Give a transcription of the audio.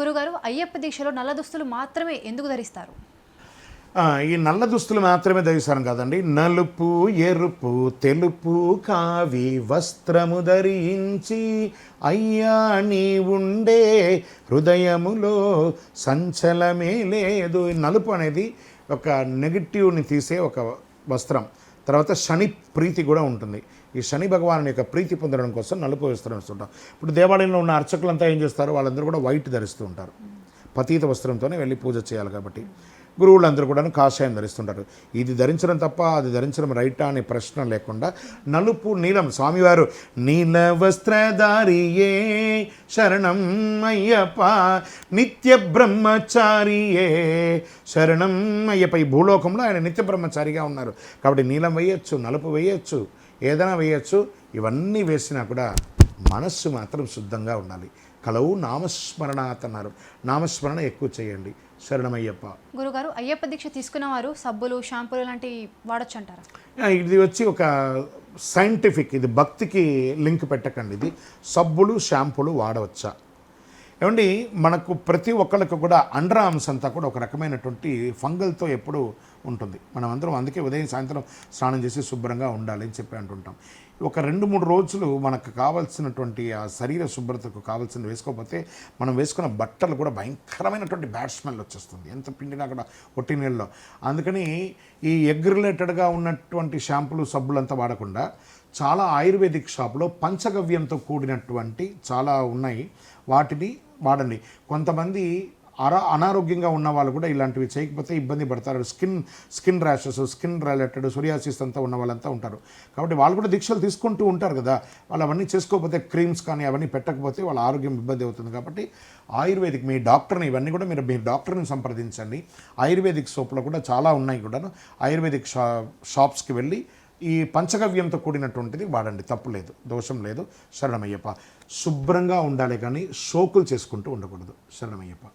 గురుగారు అయ్యప్ప దీక్షలో నల్ల దుస్తులు మాత్రమే ఎందుకు ధరిస్తారు? ఈ నల్ల దుస్తులు మాత్రమే ధరిస్తాను కదండి. నలుపు ఎరుపు తెలుపు కావి వస్త్రము ధరించి అయ్యా నీ ఉండే హృదయములో సంచలమే లేదు. నలుపు అనేది ఒక నెగిటివ్ని తీసే ఒక వస్త్రం. తర్వాత శని ప్రీతి కూడా ఉంటుంది. ఈ శని భగవాను యొక్క ప్రీతి పొందడం కోసం నలుపు వస్త్రం ఇస్తుంటాం ఇప్పుడు దేవాలయంలో ఉన్న అర్చకులంతా ఏం చేస్తారు? వాళ్ళందరూ కూడా వైట్ ధరిస్తూ ఉంటారు. పతీత వస్త్రంతోనే వెళ్ళి పూజ చేయాలి కాబట్టి. గురువులందరూ కూడా కాషాయం ధరిస్తుంటారు. ఇది ధరించడం తప్ప అది ధరించడం రైటా అనే ప్రశ్న లేకుండా నలుపు నీలం స్వామివారు నీల వస్త్రధారియే శరణం అయ్యప్ప నిత్య బ్రహ్మచారియే శరణం అయ్యప్ప. ఈ భూలోకంలో ఆయన నిత్య బ్రహ్మచారిగా ఉన్నారు. కాబట్టి నీలం వేయచ్చు నలుపు వేయచ్చు ఏదైనా వేయచ్చు ఇవన్నీ వేసినా కూడా మనస్సు మాత్రం శుద్ధంగా ఉండాలి. కలవు నామస్మరణాత్ అన్నారు. నామస్మరణ ఎక్కువ చేయండి. శరణమయ్యప్ప. గురుగారు అయ్యప్ప దీక్ష తీసుకున్న వారు సబ్బులు షాంపూలు లాంటివి వాడొచ్చు అంటారా ఇది వచ్చి ఒక సైంటిఫిక్ ఇది భక్తికి లింక్ పెట్టకండి ఇది. సబ్బులు షాంపూలు వాడవచ్చా. ఏమండి మనకు ప్రతి ఒక్కరికి కూడా అండర్ ఆర్మ్స్ అంతా కూడా ఒక రకమైనటువంటి ఫంగల్తో ఎప్పుడూ ఉంటుంది. మనం అందరం అందుకే ఉదయం సాయంత్రం స్నానం చేసి శుభ్రంగా ఉండాలి అని చెప్పి అంటుంటాం. ఒక రెండు మూడు రోజులు మనకు కావాల్సినటువంటి ఆ శరీర శుభ్రతకు కావాల్సింది వేసుకోకపోతే మనం వేసుకున్న బట్టలు కూడా భయంకరమైనటువంటి బ్యాడ్ స్మెల్ వచ్చేస్తుంది. ఎంత పిండినా కూడా ఒట్టి నీళ్ళలో. అందుకని ఈ ఎగ్ రిలేటెడ్గా ఉన్నటువంటి షాంపులు సబ్బులంతా వాడకుండా చాలా ఆయుర్వేదిక్ షాప్లో పంచగవ్యంతో కూడినటువంటి చాలా ఉన్నాయి. వాటిని వాడండి. కొంతమంది అరా అనారోగ్యంగా ఉన్న వాళ్ళు కూడా ఇలాంటివి చేయకపోతే ఇబ్బంది పడతారు. Skin skin rashes skin related psoriasis అంతా ఉన్న వాళ్ళంతా ఉంటారు. కాబట్టి వాళ్ళు కూడా దీక్షలు తీసుకుంటూ ఉంటారు కదా. వాళ్ళు అవన్నీ చేసుకోకపోతే క్రీమ్స్ కానీ అవన్నీ పెట్టకపోతే వాళ్ళ ఆరోగ్యం ఇబ్బంది అవుతుంది. కాబట్టి ఆయుర్వేదిక్ మీ డాక్టర్ని ఇవన్నీ కూడా మీరు మీ డాక్టర్ని సంప్రదించండి. ఆయుర్వేదిక్ సోప్లో కూడా చాలా ఉన్నాయి కూడా ఆయుర్వేదిక్ షా షాప్స్కి వెళ్ళి ఈ పంచగవ్యంతో కూడినటువంటిది వాడండి. తప్పు లేదు. దోషం లేదు. శరణమయ్యప్ప. శుభ్రంగా ఉండాలి కానీ షోకులు చేసుకుంటూ ఉండకూడదు. శరణమయ్యప్ప.